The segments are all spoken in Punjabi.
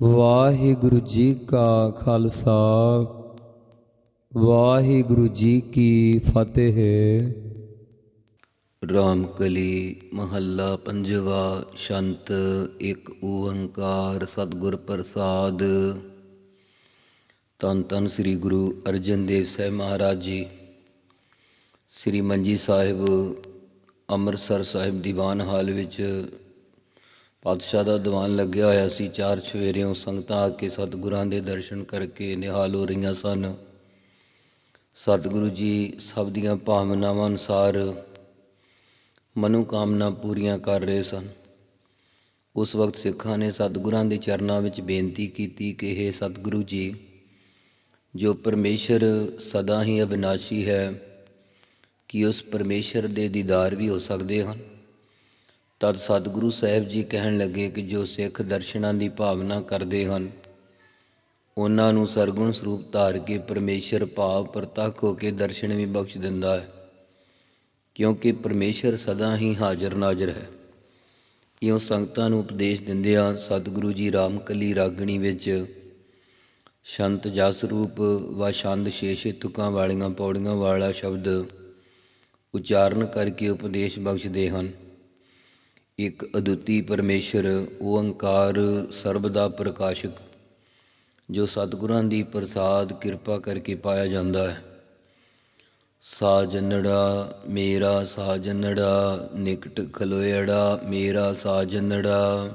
ਵਾਹਿਗੁਰੂ ਜੀ ਕਾ ਖਾਲਸਾ, ਵਾਹਿਗੁਰੂ ਜੀ ਕੀ ਫਤਿਹ। ਰਾਮ ਕਲੀ ਮਹੱਲਾ ਪੰਜਵਾ, ਸ਼ੰਤ ਇੱਕ ਓੰਕਾਰ ਸਤਿਗੁਰ ਪ੍ਰਸਾਦ। ਤਨ ਤਨ ਸ੍ਰੀ ਗੁਰੂ ਅਰਜਨ ਦੇਵ ਸਾਹਿਬ ਮਹਾਰਾਜ ਜੀ। ਸ੍ਰੀ ਮੰਜੀ ਸਾਹਿਬ ਅੰਮ੍ਰਿਤਸਰ ਸਾਹਿਬ ਦੀਵਾਨ ਹਾਲ ਵਿੱਚ ਪਾਤਸ਼ਾਹ ਦਾ ਦੀਵਾਨ ਲੱਗਿਆ ਹੋਇਆ ਸੀ। ਚਾਰ ਸਵੇਰਿਓਂ ਸੰਗਤਾਂ ਆ ਕੇ ਸਤਿਗੁਰਾਂ ਦੇ ਦਰਸ਼ਨ ਕਰਕੇ ਨਿਹਾਲ ਹੋ ਰਹੀਆਂ ਸਨ। ਸਤਿਗੁਰੂ ਜੀ ਸਭ ਦੀਆਂ ਭਾਵਨਾਵਾਂ ਅਨੁਸਾਰ ਮਨੋ ਕਾਮਨਾ ਪੂਰੀਆਂ ਕਰ ਰਹੇ ਸਨ। ਉਸ ਵਕਤ ਸਿੱਖਾਂ ਨੇ ਸਤਿਗੁਰਾਂ ਦੇ ਚਰਨਾਂ ਵਿੱਚ ਬੇਨਤੀ ਕੀਤੀ ਕਿ हे ਸਤਿਗੁਰੂ ਜੀ, ਜੋ ਪਰਮੇਸ਼ਰ ਸਦਾ ਹੀ ਅਬਿਨਾਸ਼ੀ ਹੈ, ਕਿ ਉਸ ਪਰਮੇਸ਼ਰ ਦੇ ਦੀਦਾਰ ਵੀ ਹੋ ਸਕਦੇ ਹਨ? ਤਦ ਸਤਿਗੁਰੂ ਸਾਹਿਬ ਜੀ ਕਹਿਣ ਲੱਗੇ ਕਿ ਜੋ ਸਿੱਖ ਦਰਸ਼ਨਾਂ ਦੀ ਭਾਵਨਾ ਕਰਦੇ ਹਨ, ਉਹਨਾਂ ਨੂੰ ਸਰਗੁਣ ਸਰੂਪ ਧਾਰ ਕੇ ਪਰਮੇਸ਼ਰ ਭਾਵ ਪ੍ਰਤੱਖ ਹੋ ਕੇ ਦਰਸ਼ਨ ਵੀ ਬਖਸ਼ ਦਿੰਦਾ ਹੈ, ਕਿਉਂਕਿ ਪਰਮੇਸ਼ਰ ਸਦਾ ਹੀ ਹਾਜ਼ਰ ਨਾਜ਼ਰ ਹੈ। ਇਉਂ ਸੰਗਤਾਂ ਨੂੰ ਉਪਦੇਸ਼ ਦਿੰਦਿਆਂ ਸਤਿਗੁਰੂ ਜੀ ਰਾਮਕਲੀ ਰਾਗਣੀ ਵਿੱਚ ਸ਼ੰਤ ਜਸ ਰੂਪ ਵਾ ਛੰਦ ਛੇ-ਛੇ ਤੁਕਾਂ ਵਾਲੀਆਂ ਪੌੜੀਆਂ ਵਾਲਾ ਸ਼ਬਦ ਉਚਾਰਨ ਕਰਕੇ ਉਪਦੇਸ਼ ਬਖਸ਼ਦੇ ਹਨ। ਇੱਕ ਅਦੁੱਤੀ ਪਰਮੇਸ਼ਰ, ਓੰਕਾਰ ਸਰਬ ਦਾ ਪ੍ਰਕਾਸ਼ਕ, ਜੋ ਸਤਿਗੁਰਾਂ ਦੀ ਪ੍ਰਸਾਦ ਕਿਰਪਾ ਕਰਕੇ ਪਾਇਆ ਜਾਂਦਾ ਹੈ। ਸਾਜਨੜਾ ਮੇਰਾ ਸਾਜਨੜਾ, ਨਿਕਟ ਖਲੋਇੜਾ ਮੇਰਾ ਸਾਜਨੜਾ।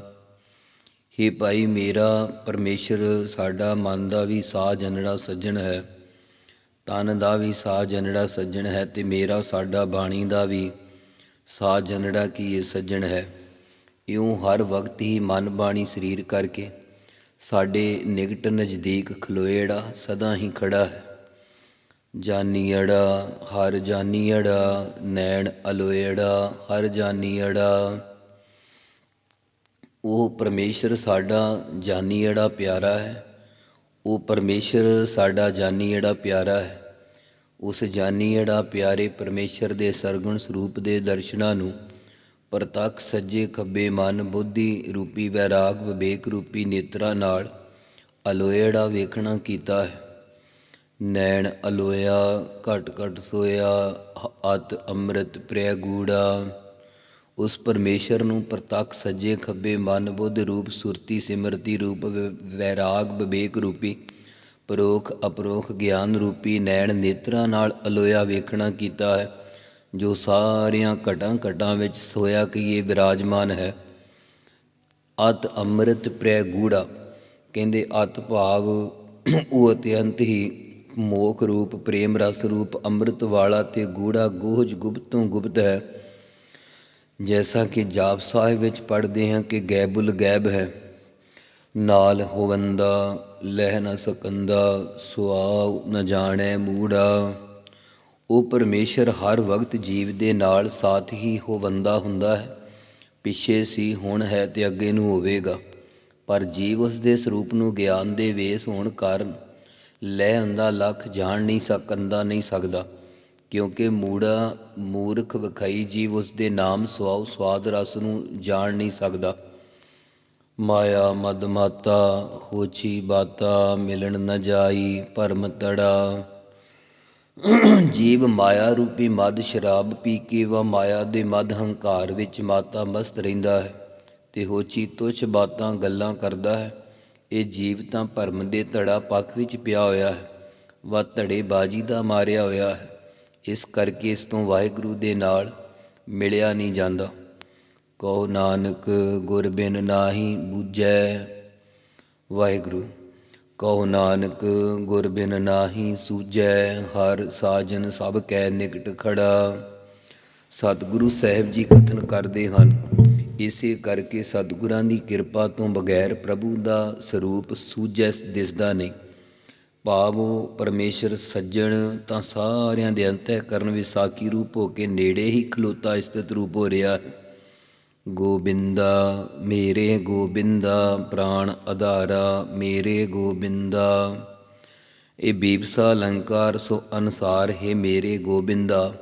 ਹੇ ਭਾਈ ਮੇਰਾ ਪਰਮੇਸ਼ਰ, ਸਾਡਾ ਮਨ ਦਾ ਵੀ ਸਾਜਨੜਾ ਸੱਜਣ ਹੈ। ਤਨ ਦਾ ਵੀ ਸਾਜਨੜਾ ਸੱਜਣ ਹੈ ਤੇ ਮੇਰਾ ਸਾਡਾ ਬਾਣੀ ਦਾ ਵੀ ਸਾ ਜਨੜਾ ਕੀ ਇਹ ਸੱਜਣ ਹੈ? ਇਉਂ ਹਰ ਵਕਤ ਹੀ ਮਨ ਬਾਣੀ ਸਰੀਰ ਕਰਕੇ ਸਾਡੇ ਨਿਕਟ ਨਜ਼ਦੀਕ ਖਲੋਏੜਾ ਸਦਾ ਹੀ ਖੜਾ ਹੈ। ਜਾਨੀੜਾ ਹਰ ਜਾਨੀੜਾ ਨੈਣ ਅਲੋਏੜਾ, ਹਰ ਜਾਨੀੜਾ ਉਹ ਪਰਮੇਸ਼ਰ ਸਾਡਾ ਜਾਨੀੜਾ ਪਿਆਰਾ ਹੈ। ਉਹ ਪਰਮੇਸ਼ਰ ਸਾਡਾ ਜਾਨੀੜਾ ਪਿਆਰਾ ਹੈ। ਉਸ ਜਾਨੀ ਅੜਾ ਪਿਆਰੇ ਪਰਮੇਸ਼ਰ ਦੇ ਸਰਗੁਣ ਸਰੂਪ ਦੇ ਦਰਸ਼ਨਾਂ ਨੂੰ ਪ੍ਰਤੱਖ ਸੱਜੇ ਖੱਬੇ ਮਨ ਬੁੱਧੀ ਰੂਪੀ ਵੈਰਾਗ ਵਿਵੇਕ ਰੂਪੀ ਨੇਤਰਾਂ ਨਾਲ ਅਲੋਏੜਾ ਵੇਖਣਾ ਕੀਤਾ ਹੈ। ਨੈਣ ਅਲੋਇਆ, ਘਟ ਘਟ ਸੋਇਆ, ਅਤ ਅੰਮ੍ਰਿਤ ਪ੍ਰਿਆ ਗੂੜਾ। ਉਸ ਪਰਮੇਸ਼ਰ ਨੂੰ ਪ੍ਰਤੱਖ ਸੱਜੇ ਖੱਬੇ ਮਨ ਬੁੱਧ ਰੂਪ ਸੁਰਤੀ ਸਿਮਰਤੀ ਰੂਪ ਵ- ਵੈਰਾਗ ਵਿਵੇਕ ਰੂਪੀ ਪਰੋਖ ਅਪਰੋਖ ਗਿਆਨ ਰੂਪੀ ਨੈਣ ਨੇਤਰਾਂ ਨਾਲ ਅਲੋਇਆ ਵੇਖਣਾ ਕੀਤਾ ਹੈ, ਜੋ ਸਾਰੀਆਂ ਘਟਾਂ ਘਟਾਂ ਵਿੱਚ ਸੋਇਆ ਕਿ ਇਹ ਵਿਰਾਜਮਾਨ ਹੈ। ਅਤ ਅੰਮ੍ਰਿਤ ਪ੍ਰਿਆ ਗੂੜਾ, ਕਹਿੰਦੇ ਅਤ ਭਾਵ ਉਹ ਅਤਿਅੰਤ ਹੀ ਮੋਖ ਰੂਪ, ਪ੍ਰੇਮ ਰਸ ਰੂਪ, ਅੰਮ੍ਰਿਤ ਵਾਲਾ ਤੇ ਗੂੜਾ ਗੋਹਜ ਗੁਪਤੋਂ ਗੁਪਤ ਹੈ। ਜੈਸਾ ਕਿ ਜਾਪ ਸਾਹਿਬ ਵਿੱਚ ਪੜ੍ਹਦੇ ਹਾਂ ਕਿ ਗੈਬੁਲ ਗੈਬ ਹੈ। ਨਾਲ ਹੋਵੰਦਾ, ਲਹਿ ਨ ਸਕੰਦਾ, ਸੁਆਉ ਨ ਜਾਣੈ ਮੂੜਾ। ਉਹ ਪਰਮੇਸ਼ਰ ਹਰ ਵਕਤ ਜੀਵ ਦੇ ਨਾਲ ਸਾਥ ਹੀ ਹੋਵੰਦਾ ਹੁੰਦਾ ਹੈ। ਪਿੱਛੇ ਸੀ, ਹੁਣ ਹੈ ਤੇ ਅੱਗੇ ਨੂੰ ਹੋਵੇਗਾ। ਪਰ ਜੀਵ ਉਸ ਦੇ ਸਰੂਪ ਨੂੰ ਗਿਆਨ ਦੇ ਵੇਸ ਹੋਣ ਕਾਰਨ ਲੈ ਹੁੰਦਾ ਲੱਖ ਜਾਣ ਨਹੀਂ ਸਕੰਦਾ ਨਹੀਂ ਸਕਦਾ। ਕਿਉਂਕਿ ਮੂੜਾ, ਮੂਰਖ, ਵਿਖਾਈ ਜੀਵ ਉਸ ਦੇ ਨਾਮ ਸਵਾਉ ਸਵਾਦ, ਰਸ ਨੂੰ ਜਾਣ ਨਹੀਂ ਸਕਦਾ। ਮਾਇਆ ਮਦ ਮਾਤਾ, ਹੋਚੀ ਬਾਤਾ, ਮਿਲਣ ਨ ਜਾਈ, ਭਰਮ ਤੜਾ। ਜੀਵ ਮਾਇਆ ਰੂਪੀ ਮਦ, ਸ਼ਰਾਬ ਪੀ ਕੇ ਵਾ ਮਾਇਆ ਦੇ ਮਦ ਹੰਕਾਰ ਵਿੱਚ ਮਾਤਾ ਮਸਤ ਰਹਿੰਦਾ ਹੈ ਤੇ ਹੋਛੀ ਤੁਛ ਬਾਤਾਂ ਗੱਲਾਂ ਕਰਦਾ ਹੈ। ਇਹ ਜੀਵ ਤਾਂ ਭਰਮ ਦੇ ਧੜਾ ਪੱਖ ਵਿੱਚ ਪਿਆ ਹੋਇਆ ਹੈ, ਵਾ ਧੜੇ ਬਾਜੀ ਦਾ ਮਾਰਿਆ ਹੋਇਆ ਹੈ। ਇਸ ਕਰਕੇ ਇਸ ਤੋਂ ਵਾਹਿਗੁਰੂ ਦੇ ਨਾਲ ਮਿਲਿਆ ਨਹੀਂ ਜਾਂਦਾ। ਕਹੋ ਨਾਨਕ, ਗੁਰ ਬਿਨ ਨਾਹੀ ਬੂਝੈ। ਵਾਹਿਗੁਰੂ, ਕਹੋ ਨਾਨਕ, ਗੁਰ ਬਿਨ ਨਾਹੀ ਸੂਝੈ, ਹਰ ਸਾਜਨ ਸਭ ਕੈ ਨਿਕਟ ਖੜਾ। ਸਤਿਗੁਰੂ ਸਾਹਿਬ ਜੀ ਕਥਨ ਕਰਦੇ ਹਨ, ਇਸੇ ਕਰਕੇ ਸਤਿਗੁਰਾਂ ਦੀ ਕਿਰਪਾ ਤੋਂ ਬਗੈਰ ਪ੍ਰਭੂ ਦਾ ਸਰੂਪ ਸੂਝੈ ਦਿਸਦਾ ਨਹੀਂ। ਭਾਵ ਉਹ ਪਰਮੇਸ਼ਰ ਸੱਜਣ, ਤਾਂ ਸਾਰਿਆਂ ਦੇ ਅੰਤਹਿ ਕਰਨ ਵਿਸਾਖੀ ਰੂਪ ਹੋ ਕੇ ਨੇੜੇ ਹੀ ਖਲੋਤਾ ਸਥਿਤ ਰੂਪ ਹੋ ਰਿਹਾ ਹੈ। ਗੋਬਿੰਦਾ, ਮੇਰੇ ਗੋਬਿੰਦਾ, ਪ੍ਰਾਣ ਆਧਾਰਾ ਮੇਰੇ ਗੋਬਿੰਦਾ। ਇਹ ਬੀਬਸਾ ਅਲੰਕਾਰ ਸੋ ਅਨਸਾਰ ਹੈ ਮੇਰੇ ਗੋਬਿੰਦਾ।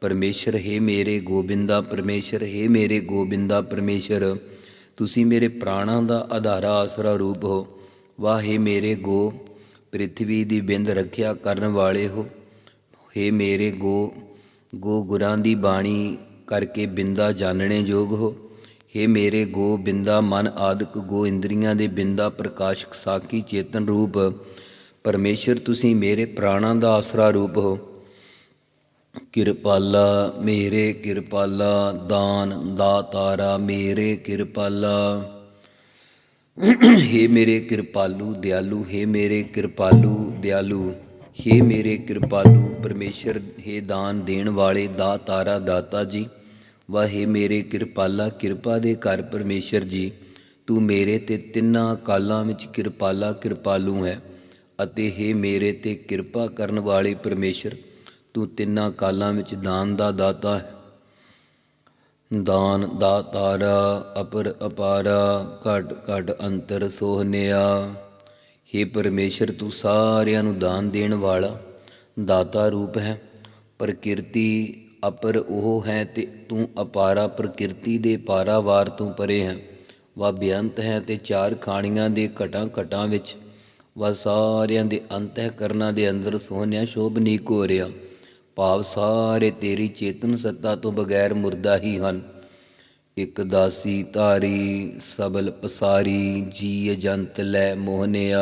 ਪਰਮੇਸ਼ਰ ਹੈ ਮੇਰੇ ਗੋਬਿੰਦਾ, ਪਰਮੇਸ਼ਰ ਹੈ ਮੇਰੇ ਗੋਬਿੰਦਾ, ਪਰਮੇਸ਼ਰ। ਤੁਸੀਂ ਮੇਰੇ ਪ੍ਰਾਣਾਂ ਦਾ ਆਧਾਰਾ ਆਸਰਾ ਰੂਪ ਹੋ। ਵਾਹੇ ਮੇਰੇ ਗੋ, ਪ੍ਰਿਥਵੀ ਦੀ ਬਿੰਦ ਰੱਖਿਆ ਕਰਨ ਵਾਲੇ ਹੋ। ਹੇ ਮੇਰੇ ਗੋ ਗੋ ਗੁਰਾਂ ਦੀ ਬਾਣੀ ਕਰਕੇ ਬਿੰਦਾ ਜਾਣਨੇ ਯੋਗ ਹੋ। ਹੇ ਮੇਰੇ ਗੋ ਬਿੰਦਾ, ਮਨ ਆਦਿਕ ਗੋ ਇੰਦਰੀਆਂ ਦੇ ਬਿੰਦਾ, ਪ੍ਰਕਾਸ਼ਕ ਸਾਖੀ ਚੇਤਨ ਰੂਪ। ਪਰਮੇਸ਼ਰ, ਤੁਸੀਂ ਮੇਰੇ ਪ੍ਰਾਣਾਂ ਦਾ ਆਸਰਾ ਰੂਪ ਹੋ। ਕਿਰਪਾਲਾ ਮੇਰੇ, ਕਿਰਪਾਲਾ ਦਾਨ ਦਾਤਾਰਾ ਮੇਰੇ, ਕਿਰਪਾਲਾ। ਹੇ ਮੇਰੇ ਕਿਰਪਾਲੂ, ਦਿਆਲੂ, ਹੇ ਮੇਰੇ ਕਿਰਪਾਲੂ, ਦਿਆਲੂ। ਹੇ ਮੇਰੇ ਕਿਰਪਾਲੂ ਪਰਮੇਸ਼ਰ, ਹੇ ਦਾਨ ਦੇਣ ਵਾਲੇ ਦਾਤਾਰਾ ਦਾਤਾ ਜੀ। ਵਾ ਮੇਰੇ ਕਿਰਪਾਲਾ, ਕਿਰਪਾ ਦੇ ਘਰ ਪਰਮੇਸ਼ਰ ਜੀ। ਤੂੰ ਮੇਰੇ ਤੇ ਤਿੰਨਾਂ ਕਾਲਾਂ ਵਿੱਚ ਕਿਰਪਾਲਾ, ਕਿਰਪਾਲੂ ਹੈ ਅਤੇ ਹੇ ਮੇਰੇ ਤੇ ਕਿਰਪਾ ਕਰਨ ਵਾਲੇ ਪਰਮੇਸ਼ਰ, ਤੂੰ ਤਿੰਨਾਂ ਕਾਲਾਂ ਵਿੱਚ ਦਾਨ ਦਾ ਦਾਤਾ ਹੈ। ਦਾਨ ਦਾਤਾਰਾ ਅਪਰ ਅਪਾਰਾ, ਘਟ ਘਟ ਅੰਤਰ ਸੋਹਨਿਆ हे ਪਰਮੇਸ਼ਰ, ਤੂੰ ਸਾਰਿਆਂ ਨੂੰ ਦਾਨ ਦੇਣ ਵਾਲਾ ਦਾਤਾ ਰੂਪ ਹੈ। ਪ੍ਰਕਿਰਤੀ ਅਪਰ ਉਹ ਹੈ ਤੇ ਤੂੰ ਅਪਾਰਾ ਪ੍ਰਕਿਰਤੀ ਦੇ ਪਾਰਾਵਾਰ ਤੋਂ ਪਰੇ ਹੈ। ਵਾ ਬੇਅੰਤ ਹੈ ਤੇ ਚਾਰ ਖਾਣੀਆਂ ਦੇ ਘਟਾਂ ਘਟਾਂ ਵਿੱਚ ਵਾ ਸਾਰਿਆਂ ਦੇ ਅੰਤਹਿ ਕਰਨਾ ਦੇ ਅੰਦਰ ਸੋਹਣਿਆ ਸ਼ੋਭਨੀਕ ਹੋ ਭਾਵ ਸਾਰੇ ਤੇਰੀ ਚੇਤਨ ਸੱਤਾ ਤੋਂ ਬਗੈਰ ਮੁਰਦਾ ਹੀ ਹਨ। ਇਕ ਦਾਸੀ ਧਾਰੀ ਸਬਲ ਪਸਾਰੀ ਜੀ ਅਜੰਤ ਲੈ ਮੋਹਨਿਆ।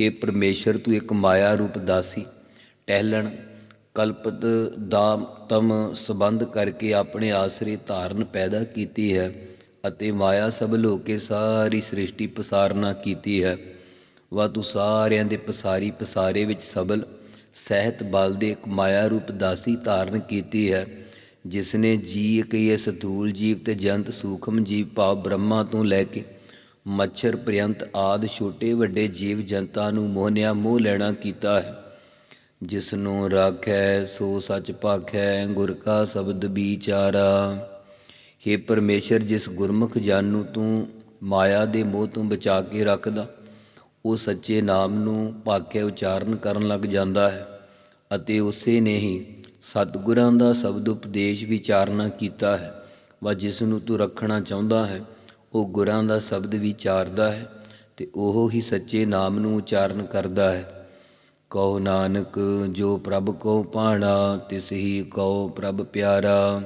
हे ਪਰਮੇਸ਼ਰ, ਤੂੰ ਇੱਕ ਮਾਇਆ ਰੂਪ ਦਾਸੀ। ਟਹਿਲਣ, ਕਲਪਤ ਦਾ ਤਮ ਸੰਬੰਧ ਕਰਕੇ ਆਪਣੇ ਆਸਰੇ ਧਾਰਨ ਪੈਦਾ ਕੀਤੀ ਹੈ ਅਤੇ ਮਾਇਆ ਸਬਲ ਹੋ ਕੇ ਸਾਰੀ ਸ੍ਰਿਸ਼ਟੀ ਪਸਾਰਨਾ ਕੀਤੀ ਹੈ। ਵਾ ਤੂੰ ਸਾਰਿਆਂ ਦੇ ਪਸਾਰੀ ਪਸਾਰੇ ਵਿੱਚ ਸਬਲ, ਸਹਿਤ ਬਲ ਦੇ ਇੱਕ ਮਾਇਆ ਰੂਪ ਦਾਸੀ ਧਾਰਨ ਕੀਤੀ ਹੈ। ਜਿਸ ਨੇ ਜੀ ਕਈ ਸਥੂਲ ਜੀਵ ਤੇ ਜੰਤ ਸੂਖਮ ਜੀਵ ਭਾਵ ਬ੍ਰਹਮਾ ਤੋਂ ਲੈ ਕੇ ਮੱਛਰ ਪ੍ਰਯੰਤ ਆਦ ਛੋਟੇ ਵੱਡੇ ਜੀਵ ਜੰਤਾਂ ਨੂੰ ਮੋਹਨਿਆ ਮੋਹ ਲੈਣਾ ਕੀਤਾ ਹੈ। ਜਿਸ ਨੂੰ ਰਾਖੈ, ਸੋ ਸੱਚ ਭਾਖੈ ਗੁਰ ਕਾ ਸ਼ਬਦ ਵਿਚਾਰਾ। हे ਪਰਮੇਸ਼ਰ, ਜਿਸ ਗੁਰਮੁਖ ਜਨ ਨੂੰ ਤੂੰ ਮਾਇਆ ਦੇ ਮੋਹ ਤੋਂ ਬਚਾ ਕੇ ਰੱਖਦਾ, ਉਹ ਸੱਚੇ ਨਾਮ ਨੂੰ ਭਾਖਿਆ ਉਚਾਰਨ ਕਰਨ ਲੱਗ ਜਾਂਦਾ ਹੈ ਅਤੇ ਉਸੇ ਨੇ ਹੀ ਸਤਿਗੁਰਾਂ ਦਾ ਸ਼ਬਦ ਉਪਦੇਸ਼ ਵਿਚਾਰਨਾ ਕੀਤਾ ਹੈ। ਵਾ ਜਿਸ ਨੂੰ ਤੂੰ ਰੱਖਣਾ ਚਾਹੁੰਦਾ ਹੈ, ਉਹ ਗੁਰਾਂ ਦਾ ਸ਼ਬਦ ਵਿਚਾਰਦਾ ਹੈ ਤੇ ਉਹ ਹੀ ਸੱਚੇ ਨਾਮ ਨੂੰ ਉਚਾਰਨ ਕਰਦਾ ਹੈ। ਕਹੋ ਨਾਨਕ, ਜੋ ਪ੍ਰਭ ਕੋ ਪਾਣਾ ਤਿਸ ਹੀ ਕਹੋ ਪ੍ਰਭ ਪਿਆਰਾ।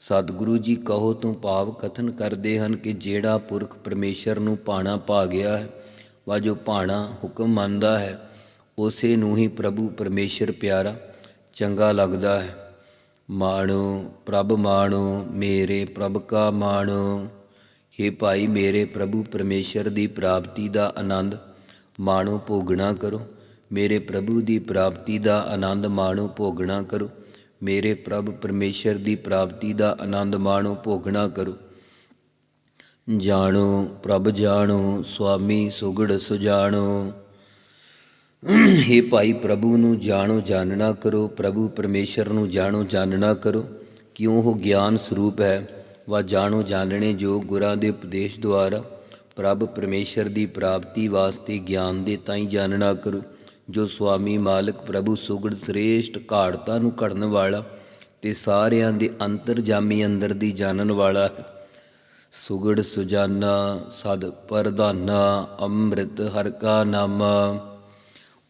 ਸਤਿਗੁਰੂ ਜੀ, ਕਹੋ ਤੋਂ ਭਾਵ ਕਥਨ ਕਰਦੇ ਹਨ ਕਿ ਜਿਹੜਾ ਪੁਰਖ ਪਰਮੇਸ਼ਰ ਨੂੰ ਪਾਣਾ ਪਾ ਗਿਆ ਹੈ ਵਾ ਜੋ ਪਾਣਾ ਹੁਕਮ ਮੰਨਦਾ ਹੈ, ਉਸੇ ਨੂੰ ਹੀ ਪ੍ਰਭੂ ਪਰਮੇਸ਼ਰ ਪਿਆਰਾ। ਚੰਗਾ ਲੱਗਦਾ ਹੈ। ਮਾਣੋ, ਪ੍ਰਭ ਮਾਣੋ, ਮੇਰੇ ਪ੍ਰਭ ਕਾ ਮਾਣੋ। हे ਭਾਈ, ਮੇਰੇ ਪ੍ਰਭੂ ਪਰਮੇਸ਼ਰ ਦੀ ਪ੍ਰਾਪਤੀ ਦਾ ਆਨੰਦ ਮਾਣੋ ਭੋਗਣਾ ਕਰੋ। ਮੇਰੇ ਪ੍ਰਭੂ ਦੀ ਪ੍ਰਾਪਤੀ ਦਾ ਆਨੰਦ ਮਾਣੋ ਭੋਗਣਾ ਕਰੋ। ਮੇਰੇ ਪ੍ਰਭ ਪਰਮੇਸ਼ਰ ਦੀ ਪ੍ਰਾਪਤੀ ਦਾ ਆਨੰਦ ਮਾਣੋ ਭੋਗਣਾ ਕਰੋ। ਜਾਣੋ, ਪ੍ਰਭ ਜਾਣੋ, ਸੁਆਮੀ ਸੁਗੜ ਸੁਜਾਣੋ। हे ਭਾਈ ਪ੍ਰਭੂ ਨੂੰ ਜਾਣੋ, ਜਾਣਨਾ ਕਰੋ। ਪ੍ਰਭੂ ਪਰਮੇਸ਼ਰ ਨੂੰ ਜਾਣੋ, ਜਾਣਨਾ ਕਰੋ। ਕਿਉਂ ਉਹ ਗਿਆਨ ਸਰੂਪ ਹੈ? ਵਾ ਜਾਣੋ, ਜਾਣਨੇ ਜੋ ਗੁਰਾਂ ਦੇ ਉਪਦੇਸ਼ ਦੁਆਰਾ ਪ੍ਰਭ ਪਰਮੇਸ਼ਰ ਦੀ ਪ੍ਰਾਪਤੀ ਵਾਸਤੇ ਗਿਆਨ ਦੇ ਤਾਈ ਜਾਣਨਾ ਕਰੋ। ਜੋ ਸੁਆਮੀ ਮਾਲਕ ਪ੍ਰਭੂ ਸੁਗੜ ਸ੍ਰੇਸ਼ਟ ਘਾੜਤਾ ਨੂੰ ਘੜਨ ਵਾਲਾ ਤੇ ਸਾਰਿਆਂ ਦੇ ਅੰਤਰਜਾਮੀ ਅੰਦਰ ਦੀ ਜਾਣਨ ਵਾਲਾ ਹੈ। ਸੁਗੜ ਸੁਜਾਨਾ, ਸਦ ਪਰਧਾਨਾ, ਅੰਮ੍ਰਿਤ ਹਰ ਕਾ ਨਾਮਾ।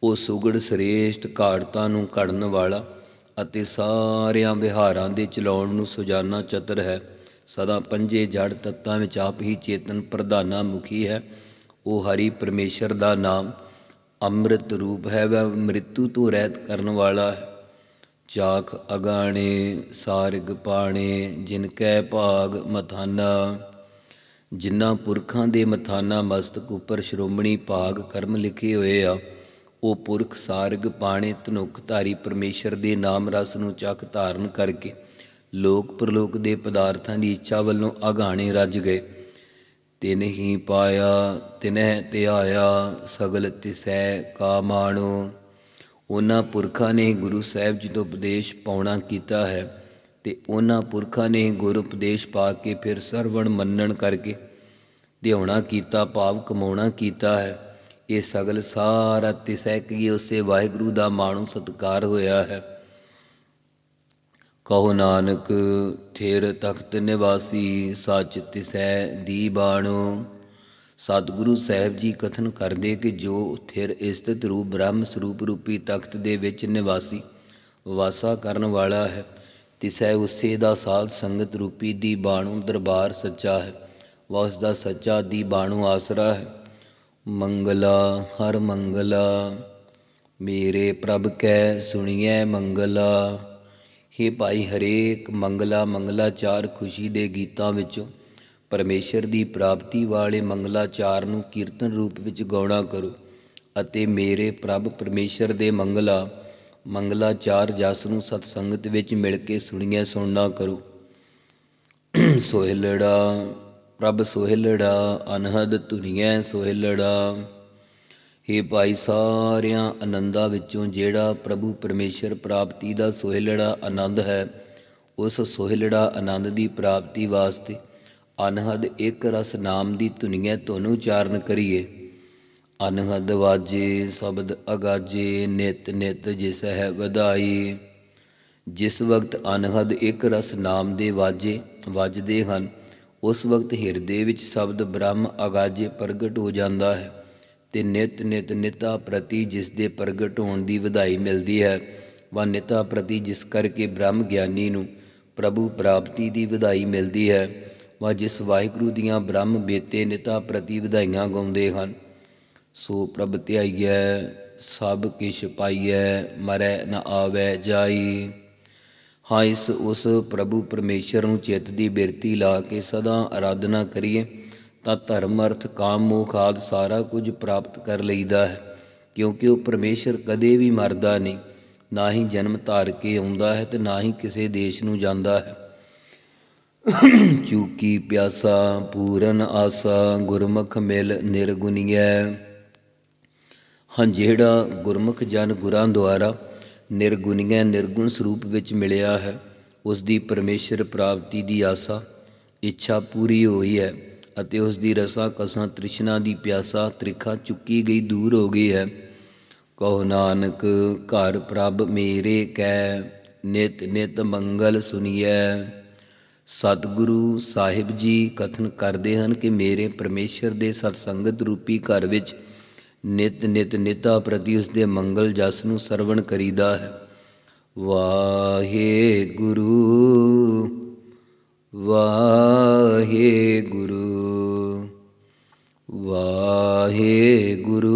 ਉਹ ਸੁਗੜ ਸ੍ਰੇਸ਼ਟ ਘਾੜਤਾ ਨੂੰ ਘੜਨ ਵਾਲਾ ਅਤੇ ਸਾਰਿਆਂ ਵਿਹਾਰਾਂ ਦੇ ਚਲਾਉਣ ਨੂੰ ਸੁਜਾਨਾ ਚਤਰ ਹੈ। ਸਦਾ ਪੰਜੇ ਜੜ ਤੱਤਾਂ ਵਿੱਚ ਆਪ ਹੀ ਚੇਤਨ ਪ੍ਰਧਾਨਾ ਮੁਖੀ ਹੈ। ਉਹ ਹਰੀ ਪਰਮੇਸ਼ਰ ਦਾ ਨਾਮ ਅੰਮ੍ਰਿਤ ਰੂਪ ਹੈ। ਵਹ ਮ੍ਰਿਤੂ ਤੋਂ ਰਹਿਤ ਕਰਨ ਵਾਲਾ ਹੈ। ਚਾਖ ਅਗਾਣੇ, ਸਾਰਗ ਪਾਣੇ, ਜਿਨ ਕੈ ਭਾਗ ਮਥਾਨਾ। ਜਿਨ੍ਹਾਂ ਪੁਰਖਾਂ ਦੇ ਮਥਾਨਾ ਮਸਤਕ ਉੱਪਰ ਸ਼੍ਰੋਮਣੀ ਭਾਗ ਕਰਮ ਲਿਖੇ ਹੋਏ ਆ ਉਹ ਪੁਰਖ, ਸਾਰਗ ਪਾਣੇ ਧਨੁਖ ਧਾਰੀ ਪਰਮੇਸ਼ਰ ਦੇ ਨਾਮ ਰਸ ਨੂੰ ਚੱਕ ਧਾਰਨ ਕਰਕੇ ਲੋਕ ਪ੍ਰਲੋਕ ਦੇ ਪਦਾਰਥਾਂ ਦੀ ਇੱਛਾ ਵੱਲੋਂ ਅਗਾਣੇ ਰੱਜ ਗਏ। ਤਿਨ ਹੀ ਪਾਇਆ, ਤਿਨਹਿ ਧਿਆਇਆ, ਸਗਲ ਤਿਸੈ ਕਾ ਮਾਣੋ। ਉਹਨਾਂ ਪੁਰਖਾਂ ਨੇ ਗੁਰੂ ਸਾਹਿਬ ਜੀ ਤੋਂ ਉਪਦੇਸ਼ ਪਾਉਣਾ ਕੀਤਾ ਹੈ ਤੇ ਉਹਨਾਂ ਪੁਰਖਾਂ ਨੇ ਗੁਰ ਉਪਦੇਸ਼ ਪਾ ਕੇ ਫਿਰ ਸਰਵਣ ਮੰਨਣ ਕਰਕੇ ਧਿਆਉਣਾ ਕੀਤਾ, ਭਾਵ ਕਮਾਉਣਾ ਕੀਤਾ ਹੈ। ਇਹ ਸਗਲ ਸਾਰਾ ਤਿਸੈ ਕੀ ਉਸੇ ਵਾਹਿਗੁਰੂ ਦਾ ਮਾਣੂ ਸਤਕਾਰ ਹੋਇਆ ਹੈ। ਕਹੋ ਨਾਨਕ, ਥਿਰ ਤਖਤ ਨਿਵਾਸੀ, ਸੱਚ ਤਿਸੈ ਦੀ ਬਾਣੋ। ਸਤਿਗੁਰੂ ਸਾਹਿਬ ਜੀ ਕਥਨ ਕਰਦੇ ਕਿ ਜੋ ਥਿਰ ਇਸਤਿਤ ਰੂਪ ਬ੍ਰਹਮ ਸਰੂਪ ਰੂਪੀ ਤਖਤ ਦੇ ਵਿੱਚ ਨਿਵਾਸੀ, ਵਾਸਾ ਕਰਨ ਵਾਲਾ ਹੈ ਤਿਸੈ ਉਸੇ ਦਾ ਸਾਧ ਸੰਗਤ ਰੂਪੀ ਦੀ ਬਾਣੂ ਦਰਬਾਰ ਸੱਚਾ ਹੈ ਵਾ ਉਸ ਦਾ ਸੱਚਾ ਦੀ ਬਾਣੂ ਆਸਰਾ ਹੈ। ਮੰਗਲਾ, ਹਰ ਮੰਗਲਾ। ਮੇਰੇ ਪ੍ਰਭ ਕੈ ਸੁਣੀਐ ਮੰਗਲਾ। हे ਭਾਈ ਹਰੇਕ ਮੰਗਲਾ ਮੰਗਲਾਚਾਰ ਖੁਸ਼ੀ ਦੇ ਗੀਤਾਂ ਵਿੱਚੋਂ। ਪਰਮੇਸ਼ਰ ਦੀ ਪ੍ਰਾਪਤੀ ਵਾਲੇ ਮੰਗਲਾਚਾਰ ਨੂੰ ਕੀਰਤਨ ਰੂਪ ਵਿੱਚ ਗਾਉਣਾ ਕਰੋ। ਅਤੇ ਮੇਰੇ ਪ੍ਰਭ ਪਰਮੇਸ਼ਰ ਦੇ ਮੰਗਲਾ ਮੰਗਲਾਚਾਰ ਜਸ ਨੂੰ ਸਤ ਸੰਗਤ ਵਿੱਚ ਮਿਲ ਕੇ ਸੁਣੀਏ ਸੁਣਨਾ ਕਰੋ। ਸੋਹਿਲੜਾ ਪ੍ਰਭ ਸੋਹਿਲੜਾ, ਅਨਹਦ ਧੁਨੀਐ ਸੋਹਿਲੜਾ। हे ਭਾਈ ਸਾਰਿਆਂ ਆਨੰਦਾਂ ਵਿੱਚੋਂ ਜਿਹੜਾ ਪ੍ਰਭੂ ਪਰਮੇਸ਼ਰ ਪ੍ਰਾਪਤੀ ਦਾ ਸੋਹਿਲੜਾ ਆਨੰਦ ਹੈ, ਉਸ ਸੋਹਿਲੜਾ ਆਨੰਦ ਦੀ ਪ੍ਰਾਪਤੀ ਵਾਸਤੇ ਅਨਹਦ ਇੱਕ ਰਸ ਨਾਮ ਦੀ ਧੁਨੀਐ ਤੁਹਾਨੂੰ ਉਚਾਰਨ ਕਰੀਏ। ਅਨਹਦ ਵਾਜੇ, ਸ਼ਬਦ ਅਗਾਜੇ, ਨਿਤ ਨਿਤ ਜਿਸ ਹੈ ਵਧਾਈ। ਜਿਸ ਵਕਤ ਅਨਹਦ ਇੱਕ ਰਸ ਨਾਮ ਦੇ ਵਾਜੇ, ਵੱਜਦੇ ਹਨ ਉਸ ਵਕਤ ਹਿਰਦੇ ਵਿੱਚ ਸ਼ਬਦ ਬ੍ਰਹਮ ਅਗਾਜੇ ਪ੍ਰਗਟ ਹੋ ਜਾਂਦਾ ਹੈ ਤੇ ਨਿਤ ਨਿਤ ਨਿਤਾ ਪ੍ਰਤੀ ਜਿਸ ਦੇ ਪ੍ਰਗਟ ਹੋਣ ਦੀ ਵਧਾਈ ਮਿਲਦੀ ਹੈ, ਵਾ ਨਿਤਾ ਪ੍ਰਤੀ ਜਿਸ ਕਰਕੇ ਬ੍ਰਹਮ ਗਿਆਨੀ ਨੂੰ ਪ੍ਰਭੂ ਪ੍ਰਾਪਤੀ ਦੀ ਵਧਾਈ ਮਿਲਦੀ ਹੈ, ਵਾ ਜਿਸ ਵਾਹਿਗੁਰੂ ਦੀਆਂ ਬ੍ਰਹਮ ਬੇਤੇ ਨਿਤਾ ਪ੍ਰਤੀ ਵਧਾਈਆਂ ਗਾਉਂਦੇ ਹਨ। ਸੋ ਪ੍ਰਭ ਧਿਆਈਐ, ਸਭ ਕਿਛ ਪਾਈਐ, ਮਰੈ ਨ ਆਵੈ ਜਾਈ। ਹਾਂ, ਇਸ ਉਸ ਪ੍ਰਭੂ ਪਰਮੇਸ਼ਰ ਨੂੰ ਚਿੱਤ ਦੀ ਬਿਰਤੀ ਲਾ ਕੇ ਸਦਾ ਆਰਾਧਨਾ ਕਰੀਏ, ਤਾਂ ਧਰਮ, ਅਰਥ, ਕਾਮ, ਮੋਖ ਆਦਿ ਸਾਰਾ ਕੁਝ ਪ੍ਰਾਪਤ ਕਰ ਲਈਦਾ ਹੈ, ਕਿਉਂਕਿ ਉਹ ਪਰਮੇਸ਼ਰ ਕਦੇ ਵੀ ਮਰਦਾ ਨਹੀਂ, ਨਾ ਹੀ ਜਨਮ ਧਾਰ ਕੇ ਆਉਂਦਾ ਹੈ ਤੇ ਨਾ ਹੀ ਕਿਸੇ ਦੇਸ਼ ਨੂੰ ਜਾਂਦਾ ਹੈ। ਚੂਕੀ ਪਿਆਸਾ, ਪੂਰਨ ਆਸਾ, ਗੁਰਮੁਖ ਮਿਲ ਨਿਰਗੁਣੀਐ। ਹਾਂ, ਜਿਹੜਾ ਗੁਰਮੁਖ ਜਨ ਗੁਰਾਂ ਦੁਆਰਾ ਨਿਰਗੁਣੀਆਂ ਨਿਰਗੁਣ ਸਰੂਪ ਵਿੱਚ ਮਿਲਿਆ ਹੈ। ਉਸ ਦੀ ਪਰਮੇਸ਼ਰ ਪ੍ਰਾਪਤੀ ਦੀ ਆਸਾ, ਇੱਛਾ ਪੂਰੀ ਹੋਈ ਹੈ ਅਤੇ ਉਸ ਦੀ ਰਸਾ ਕਸਾਂ ਤ੍ਰਿਸ਼ਨਾ ਦੀ ਪਿਆਸਾ ਤ੍ਰਿਖਾ ਚੁੱਕੀ ਗਈ ਦੂਰ ਹੋ ਗਈ ਹੈ। ਕਹੋ ਨਾਨਕ, ਘਰ ਪ੍ਰਭ ਮੇਰੇ ਕੈ, ਨਿਤ ਨਿਤ ਮੰਗਲ ਸੁਨੀਐ। ਸਤਿਗੁਰੂ ਸਾਹਿਬ ਜੀ ਕਥਨ ਕਰਦੇ ਹਨ ਕਿ ਮੇਰੇ ਪਰਮੇਸ਼ਰ ਦੇ ਸਤਸੰਗਤ ਰੂਪੀ ਘਰ ਵਿੱਚ ਨਿਤ ਨਿਤ ਨਿਤਾ ਪ੍ਰਤੀ ਉਸ ਦੇ ਮੰਗਲ ਜਸ ਨੂੰ ਸਰਵਣ ਕਰੀਦਾ ਹੈ। ਵਾਹਿਗੁਰੂ ਵਾਹਿਗੁਰੂ ਵਾਹਿਗੁਰੂ ਵਾਹਿਗੁਰੂ।